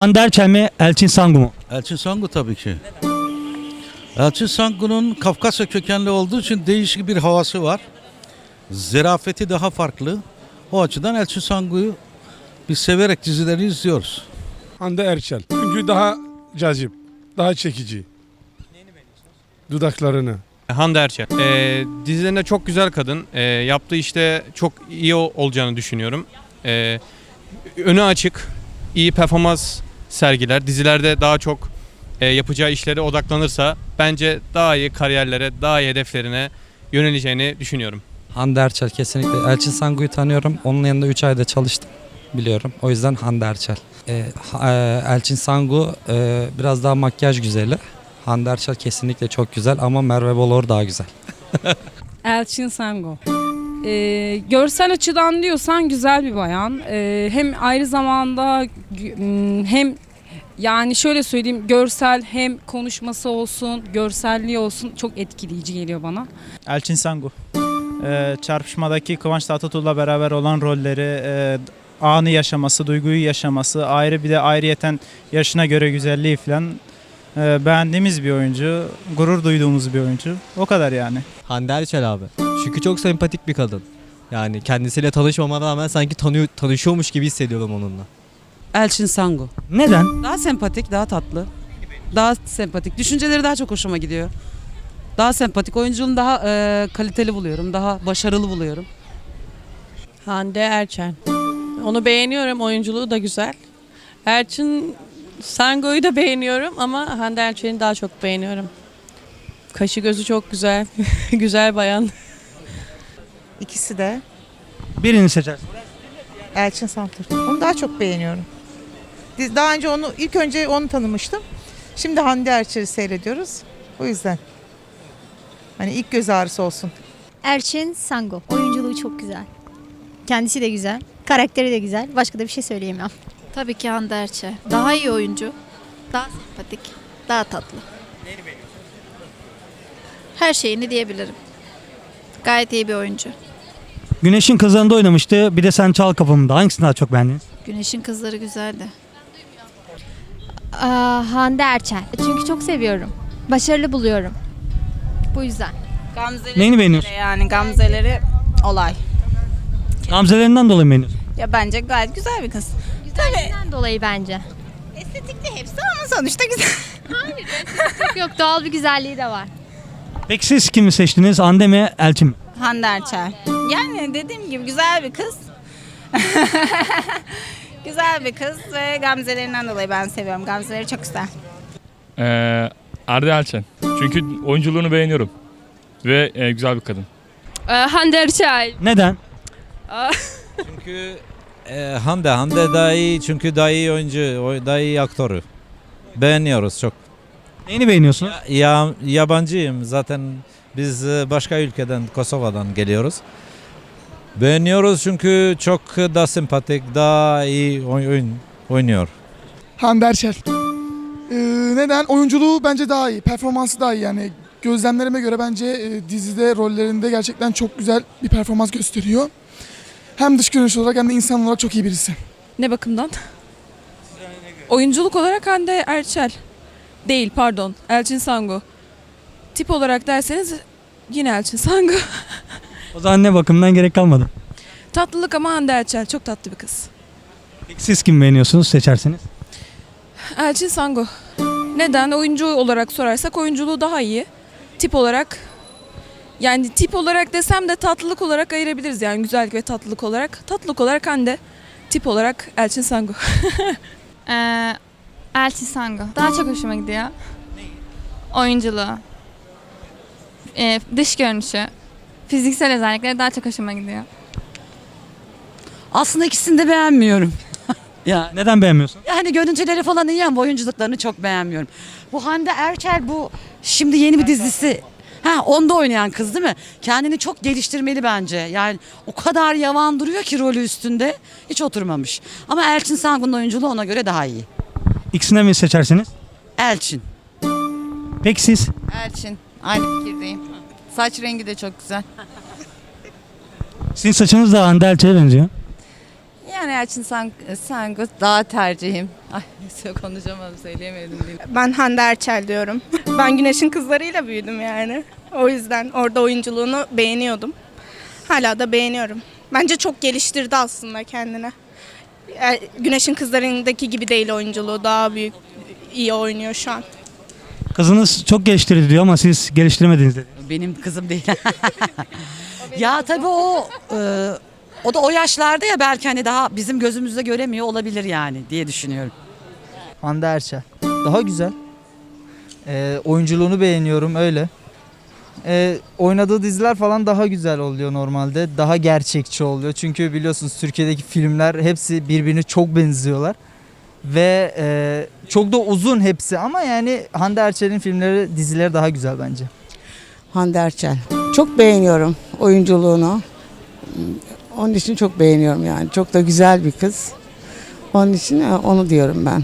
Hande Erçel mi Elçin Sangu mu? Elçin Sangu tabii ki. Elçin Sangu'nun Kafkasya kökenli olduğu için değişik bir havası var. Zerafeti daha farklı. O açıdan Elçin Sangu'yu biz severek dizilerini izliyoruz. Hande Erçel. Çünkü daha cazip, daha çekici. Dudaklarını. Hande Erçel. Ee, dizilerinde çok güzel kadın. Ee, yaptığı işte çok iyi ol- olacağını düşünüyorum. Ee, önü açık, iyi performans sergiler. Dizilerde daha çok e, yapacağı işlere odaklanırsa bence daha iyi kariyerlere, daha iyi hedeflerine yöneleceğini düşünüyorum. Hande Erçel kesinlikle. Elçin Sangu'yu tanıyorum. Onun yanında 3 ayda çalıştım. Biliyorum. O yüzden Hande Erçel. Ha- e, Elçin Sangu e, biraz daha makyaj güzeli. Hande Erçel kesinlikle çok güzel ama Merve Bolor daha güzel. Elçin Sango. Ee, görsel açıdan diyorsan güzel bir bayan. Ee, hem ayrı zamanda gü- m, hem yani şöyle söyleyeyim görsel hem konuşması olsun, görselliği olsun çok etkileyici geliyor bana. Elçin Sangu. Ee, çarpışmadaki Kıvanç Tatlıtuğ'la beraber olan rolleri, e, anı yaşaması, duyguyu yaşaması, ayrı bir de ayrıyeten yaşına göre güzelliği falan e, beğendiğimiz bir oyuncu, gurur duyduğumuz bir oyuncu. O kadar yani. Hande Erçel abi. Çünkü çok sempatik bir kadın. Yani kendisiyle tanışmama rağmen sanki tanıyor, tanışıyormuş gibi hissediyorum onunla. Elçin Sangu. Neden? Daha sempatik, daha tatlı. Daha sempatik. Düşünceleri daha çok hoşuma gidiyor. Daha sempatik. Oyunculuğunu daha e, kaliteli buluyorum. Daha başarılı buluyorum. Hande Erçel. Onu beğeniyorum. Oyunculuğu da güzel. Erçin Sango'yu da beğeniyorum ama Hande Erçel'i daha çok beğeniyorum. Kaşı gözü çok güzel. güzel bayan. İkisi de Birini seçersin. Elçin Santur. Onu daha çok beğeniyorum. Biz daha önce onu ilk önce onu tanımıştım. Şimdi Hande Erçel'i seyrediyoruz. O yüzden. Hani ilk göz ağrısı olsun. Erçin Sango. Oyunculuğu çok güzel. Kendisi de güzel. Karakteri de güzel. Başka da bir şey söyleyemem. Tabii ki Hande Erçel. Daha iyi oyuncu. Daha sempatik. Daha tatlı. Her şeyini diyebilirim. Gayet iyi bir oyuncu. Güneşin Kızları'nda oynamıştı. Bir de Sen Çal Kapımı'nda. Hangisini daha çok beğendiniz? Güneşin kızları güzeldi. Aa, Hande Erçel. Çünkü çok seviyorum. Başarılı buluyorum. Bu yüzden. Gamzeleri Neyini beğeniyorsun? yani gamzeleri olay. Gamzelerinden dolayı mı beğeniyorsun? Ya bence gayet güzel bir kız. Güzelliğinden dolayı bence. Estetikte hepsi ama sonuçta güzel. Çok yok doğal bir güzelliği de var. Peki siz kimi seçtiniz? Hande mi Elçin mi? Hande Erçel. Yani dediğim gibi güzel bir kız. güzel bir kız ve gamzelerinden dolayı ben seviyorum. Gamzeleri çok güzel. Ee, Arda Elçel. Çünkü oyunculuğunu beğeniyorum. Ve e, güzel bir kadın. Hande Erçel. Neden? Çünkü e, Hande, Hande daha iyi çünkü daha iyi oyuncu, daha iyi aktörü. Beğeniyoruz çok. Neyini beğeniyorsunuz? Ya, yabancıyım zaten biz e, başka ülkeden Kosova'dan geliyoruz. Beğeniyoruz çünkü çok daha sempatik, daha iyi oy- oyun, oynuyor. Hande Erçel. Ee, neden? Oyunculuğu bence daha iyi. Performansı daha iyi yani. Gözlemlerime göre bence e, dizide rollerinde gerçekten çok güzel bir performans gösteriyor. Hem dış görünüş olarak hem de insan olarak çok iyi birisi. Ne bakımdan? Oyunculuk olarak Hande Erçel. Değil pardon. Elçin Sango. Tip olarak derseniz yine Elçin Sango. O zaman ne bakımdan gerek kalmadı. Tatlılık ama Hande Erçel. Çok tatlı bir kız. Peki siz kimi beğeniyorsunuz seçerseniz? Elçin Sango. Neden? Oyuncu olarak sorarsak oyunculuğu daha iyi. Tip olarak yani tip olarak desem de tatlılık olarak ayırabiliriz yani güzellik ve tatlılık olarak. Tatlılık olarak Hande. Tip olarak Elçin Sango. Ee, Elçin Sango. Daha çok hoşuma gidiyor. Oyunculuğu. Ee, dış görünüşü. Fiziksel özellikleri daha çok hoşuma gidiyor. Aslında ikisini de beğenmiyorum. ya Neden beğenmiyorsun? yani görüntüleri falan iyi ama oyunculuklarını çok beğenmiyorum. Bu Hande Erçel bu şimdi yeni bir dizisi. Ha onda oynayan kız değil mi? Kendini çok geliştirmeli bence. Yani o kadar yavan duruyor ki rolü üstünde. Hiç oturmamış. Ama Elçin Sangu'nun oyunculuğu ona göre daha iyi. İkisinden mi seçersiniz? Elçin. Peki siz? Elçin. Aynı fikirdeyim. Saç rengi de çok güzel. Sizin saçınız da Hande Erçel'e benziyor. Yani Elçin Sango daha tercihim. Ay konuşamadım söyleyemedim. Ben Hande Erçel diyorum. ben Güneş'in kızlarıyla büyüdüm yani. O yüzden orada oyunculuğunu beğeniyordum. Hala da beğeniyorum. Bence çok geliştirdi aslında kendine. Güneş'in kızlarındaki gibi değil oyunculuğu. Daha büyük, iyi oynuyor şu an. Kızınız çok geliştirdi diyor ama siz geliştiremediniz dedi. Benim kızım değil. ya tabii o e, o da o yaşlarda ya belki hani daha bizim gözümüzde göremiyor olabilir yani diye düşünüyorum. Hande Erçel. Daha güzel. Ee, oyunculuğunu beğeniyorum öyle. Ee, oynadığı diziler falan daha güzel oluyor normalde. Daha gerçekçi oluyor. Çünkü biliyorsunuz Türkiye'deki filmler hepsi birbirine çok benziyorlar. Ve e, çok da uzun hepsi ama yani Hande Erçel'in filmleri, dizileri daha güzel bence. Hande Erçel. Çok beğeniyorum oyunculuğunu. Onun için çok beğeniyorum yani. Çok da güzel bir kız. Onun için e, onu diyorum ben.